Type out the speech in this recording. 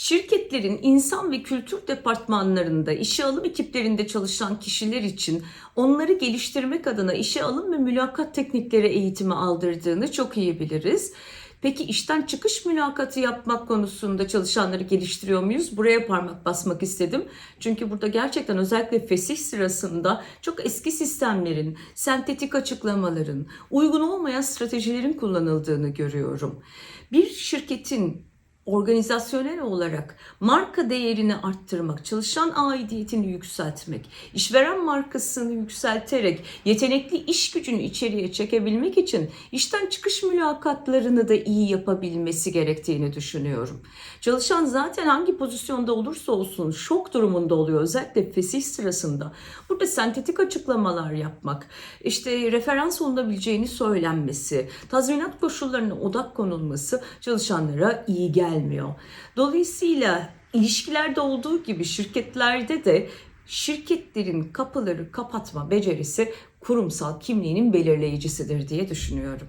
Şirketlerin insan ve kültür departmanlarında işe alım ekiplerinde çalışan kişiler için onları geliştirmek adına işe alım ve mülakat teknikleri eğitimi aldırdığını çok iyi biliriz. Peki işten çıkış mülakatı yapmak konusunda çalışanları geliştiriyor muyuz? Buraya parmak basmak istedim. Çünkü burada gerçekten özellikle fesih sırasında çok eski sistemlerin, sentetik açıklamaların, uygun olmayan stratejilerin kullanıldığını görüyorum. Bir şirketin organizasyonel olarak marka değerini arttırmak, çalışan aidiyetini yükseltmek, işveren markasını yükselterek yetenekli iş gücünü içeriye çekebilmek için işten çıkış mülakatlarını da iyi yapabilmesi gerektiğini düşünüyorum. Çalışan zaten hangi pozisyonda olursa olsun şok durumunda oluyor özellikle fesih sırasında. Burada sentetik açıklamalar yapmak, işte referans olunabileceğini söylenmesi, tazminat koşullarına odak konulması çalışanlara iyi gelmiyor. Dolayısıyla ilişkilerde olduğu gibi şirketlerde de şirketlerin kapıları kapatma becerisi kurumsal kimliğinin belirleyicisidir diye düşünüyorum.